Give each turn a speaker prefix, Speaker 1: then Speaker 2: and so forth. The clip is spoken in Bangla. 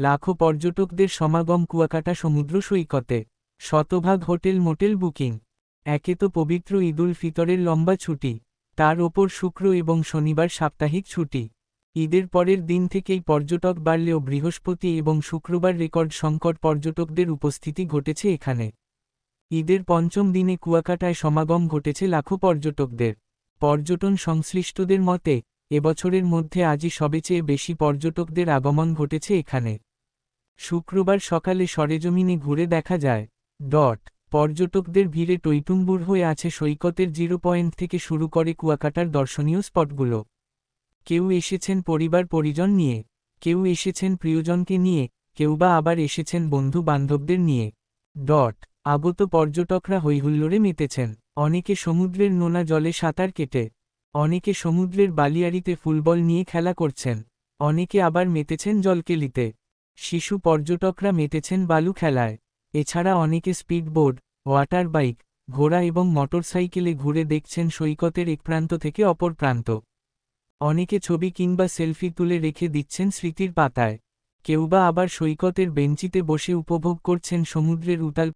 Speaker 1: লাখো পর্যটকদের সমাগম কুয়াকাটা সমুদ্র সৈকতে। শতভাগ হোটেল মোটেল বুকিং। একে তো পবিত্র ঈদুল ফিতরের লম্বা ছুটি, তার ওপর শুক্র এবং শনিবার সাপ্তাহিক ছুটি। ঈদের পরের দিন থেকেই পর্যটক বাড়লেও বৃহস্পতি এবং শুক্রবার রেকর্ড সংকট পর্যটকদের উপস্থিতি ঘটেছে এখানে। ঈদের পঞ্চম দিনে কুয়াকাটায় সমাগম ঘটেছে লাখো পর্যটকদের। পর্যটন সংশ্লিষ্টদের মতে, এবছরের মধ্যে আজই সবেচেয়ে বেশি পর্যটকদের আগমন ঘটেছে এখানে। শুক্রবার সকালে সরেজমিনে ঘুরে দেখা যায়, ডট, পর্যটকদের ভিড়ে টৈটুম্বুর হয়ে আছে সৈকতের জিরো পয়েন্ট থেকে শুরু করে কুয়াকাটার দর্শনীয় স্পটগুলো। কেউ এসেছেন পরিবার পরিজন নিয়ে, কেউ এসেছেন প্রিয়জনকে নিয়ে, কেউ বা আবার এসেছেন বন্ধু বান্ধবদের নিয়ে। ডট, আগত পর্যটকরা হৈহুল্লোড়ে মেতেছেন, অনেকে সমুদ্রের নোনা জলে সাঁতার কেটে, অনেকে সমুদ্রের বালিয়াড়িতে ফুলবল নিয়ে খেলা করছেন, অনেকে আবার মেতেছেন জলকেলিতে। শিশু পর্যটকরা মেতেছেন বালু খেলায়। এছাড়া অনেকে স্পিডবোর্ড, ওয়াটার বাইক, ঘোড়া এবং মোটরসাইকেলে ঘুরে দেখছেন সৈকতের এক প্রান্ত থেকে অপর প্রান্ত। অনেকে ছবি কিংবা সেলফি তুলে রেখে দিচ্ছেন স্মৃতির পাতায়। কেউবা আবার সৈকতের বেঞ্চিতে বসে উপভোগ করছেন সমুদ্রের উতাল